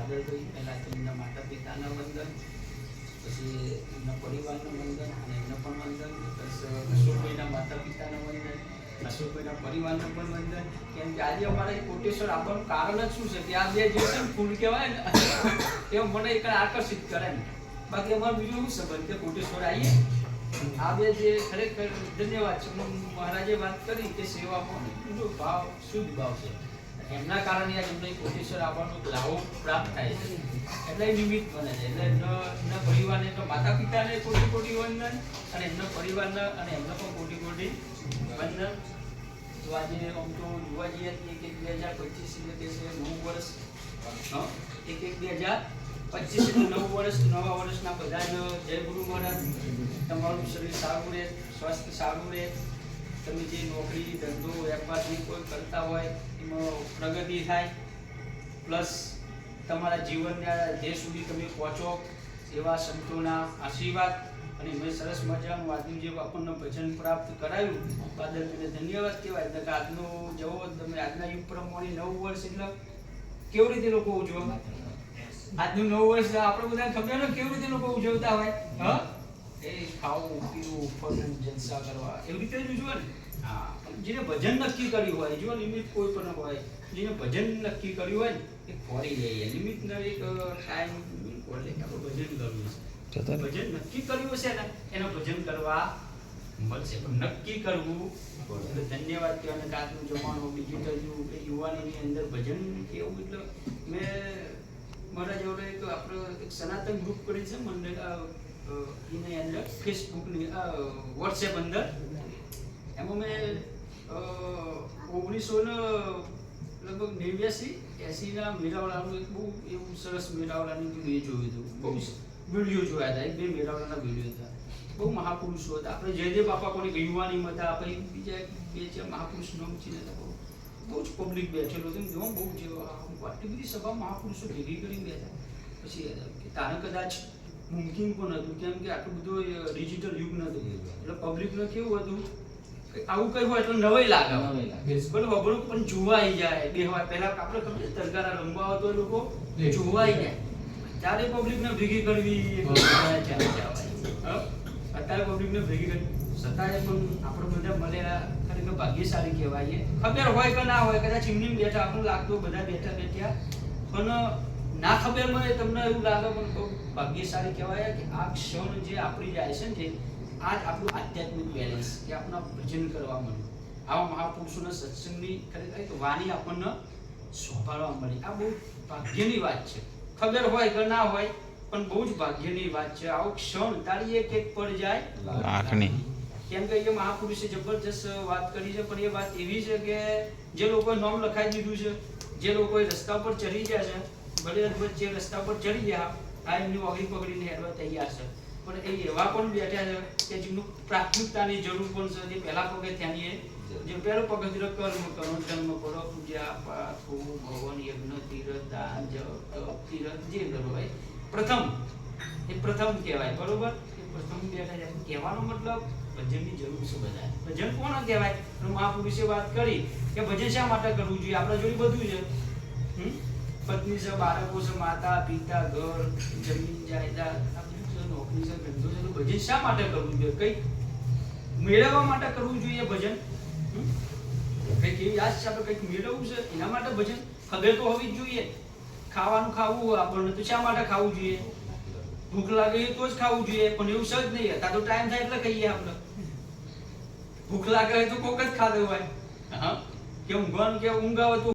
બાદલભાઈ પહેલાં તો માતા પિતાના વંદન, પછી એમના પરિવારનું વંદન અને એમના પણ વંદન, પ્લસ અશોકભાઈના માતા પિતાના વંદન, અશોકભાઈના પરિવારનું પણ વંદન. કેમ કે આજે અમારે કોટેશ્વર આવવાનું કારણ જ શું છે કે આ બે જે છે ફૂલ કહેવાય ને એ મને એક આકર્ષિત કરે ને બાકી અમારે બીજું એવું સંબંધ કે કોટેશ્વર આવીએ. આ બે જે ખરેખર ધન્યવાદ છે. મહારાજે વાત કરી કે સેવામાં બીજો ભાવ, શુદ્ધ ભાવ છે. એમના કારણે આ અમને કોટેશ્વર આવવાનો લાભો પ્રાપ્ત થાય છે. એટલે નિમિત્ત બને છે. એટલે એમના એમના પરિવારને તો માતા પિતાને કોટી કોટી વંદન અને એમના પરિવારના અને એમના પણ કોટી કોટી વંદન. તો આજે આમ તો જોવા જઈએ એક એક બે હજાર પચીસ એટલે છે નવ વર્ષ? એક એક બે હજાર પચીસ નવ વર્ષ, નવા વર્ષના બધાને જય ગુરુ મહારાજ. તમારું શરીર સારું રહે, સ્વાસ્થ્ય સારું રહે. તમે જે નોકરી ધંધો વેપાર જે કોઈ કરતા હોય એમાં પ્રગતિ થાય. પ્લસ તમારા જીવનના ધ્યેય સુધી તમે પહોંચો એવા સંતોના આશીર્વાદ અને મેં સરસ મજાનું આજનું જે આપણને ભજન પ્રાપ્ત કરાયું બાદલભાઈને ધન્યવાદ કહેવાય. એટલે કે આજનો જવો તમે આજના યુગ પ્રમાણે નવું વર્ષ એટલે કેવી રીતે લોકો ઉજવવા આજનું નવું વર્ષ આપણે બધાને ખબર ને કેવી રીતે લોકો ઉજવતા હોય હ? એ ખાવું પીવું ફરવું જલસા કરવા એવી રીતે જ ને. હા જેને ભજન નક્કી કર્યું હોય જો નિમિત્ત કોઈ પણ હોય જેને ભજન નક્કી કર્યું હોય ને એ ફોરી જાય નિમિત્ત એક ટાઈમ એટલે આપણે ભજન કરવું છે. ભજન નક્કી કર્યું હશે ને એનો ભજન કરવા મળશે. પણ નક્કી કરવું એટલે ધન્યવાદ કહેવાય કે આજનું જમાનો ડિજિટલ યુવાનીની અંદર ભજન કેવું? એટલે મેં મારા જોડે એક આપણો એક સનાતન ગ્રુપ કરી છે મંડળ એની અંદર ફેસબુકની વોટ્સએપ અંદર એમાં મેં ઓગણીસો ને લગભગ નેવ્યાસી એસીના મેળાવડાનું એક બહુ એવું સરસ મેળાવડાનું મેં જોયું હતું બહુ વીડિયો જોયા હતા એક બે મેળાવડાના વીડિયો હતા બહુ મહાપુરુષો હતા આપણે જયદેવ બાપા કોની યુવાની હતા પછી બીજા એક બે છે મહાપુરુષ નામ છે ને બહુ બહુ જ પબ્લિક બેઠેલો હતો જો બહુ જ આટલી બધી સભા મહાપુરુષો ભેગી કરીને બેઠા પછી કે તારે કદાચ મુમકિન પણ હતું કેમ કે આટલું બધું ડિજિટલ યુગ નતું એટલે પબ્લિકને કેવું હતું આવું કઈ હોય એટલે નવાઈ લાગે. બરોબર બરોબર પણ જોવાઈ જાય. બેહવાય પહેલા આપણે ખબર તરકારા રમવા આવતો લોકો જોવાઈ જાય. ત્યારે પબ્લિકને ભેગી કરવી? અત્યારે પબ્લિકને ભેગી કરવી છતાંય પણ આપણે બધા મળેલા ખરેખર ભાગ્યશાળી કહેવાય. ખબર હોય કે ના હોય કદાચ એમની બેઠા આપણને લાગતું બેઠા બેઠ્યા. પણ ના ખબર મને તમને એવું લાગે પણ બહુ ભાગ્યશાળી કહેવાય કે આ ક્ષણ જે આપણી જાય છે ને આ જ આપણું આધ્યાત્મિક બેલેન્સ કે આપણને ભજન કરવા મળ્યું. આવા મહાપુરુષોના સત્સંગની ખરેખર એક વાણી આપણને શોભાડવા મળી. આ બહુ ભાગ્યની વાત છે. ખબર હોય કે ના હોય પણ બહુ જ ભાગ્યની વાત છે. આવો ક્ષણ તારી એક એક પર જાય. લાખની. કેમ કે એ મહાપુરુષે જબરજસ્ત વાત કરી છે પણ એ વાત એવી છે કે જે લોકોએ નામ લખાઈ દીધું છે જે લોકોએ રસ્તા પર ચડી ગયા છે ભલે વચ્ચે રસ્તા પર ચડી ગયા, આ એમની ઓગળી પકડીને હેડવા તૈયાર છે. પણ એ એવા પણ બેઠા છે કે જેમનું પ્રાથમિકતાની જરૂર પણ છે. જે પહેલા પગે ત્યાંની જે પહેલો પગથિયો કર્મ કરો, જન્મ કરો, પૂજા પાઠ ભવન યજ્ઞ, તીરથ, દાન, જપ તીરથ, જે કરો ભાઈ પ્રથમ, એ પ્રથમ કહેવાય, બરોબર? એ પ્રથમ બેઠા છે. કહેવાનો મતલબ ભજનની જરૂર છે બધા ભજન કોણ કહેવાય? મહાપુરુષે વાત કરી કે ભજન શા માટે કરવું જોઈએ? આપણા જોડે બધું છે. હમ? પત્ની છે બાળકો છે માતા પિતા ઘર જમીન જાયદાદ. નોકરી છે ધંધો છે ભજન શા માટે કરવું જોઈએ? કઈ મેળવવા માટે કરવું જોઈએ ભજન? કંઈક એવી આશ છે આપણે કંઈક મેળવવું છે એના માટે ભજન ખબર તો હોવી જ જોઈએ. ખાવાનું ખાવું હોય આપણને તો શા માટે ખાવું જોઈએ? ભૂખ લાગે તો જ ખાવું જોઈએ પણ એવું સજ નહીં હતા તો ટાઈમ થાય એટલે કહીએ આપણે. ભૂખ લાગે તો કોક જ ખાધો હોય. હા. કે ઊંઘવાનું કે ઊંઘ આવે તો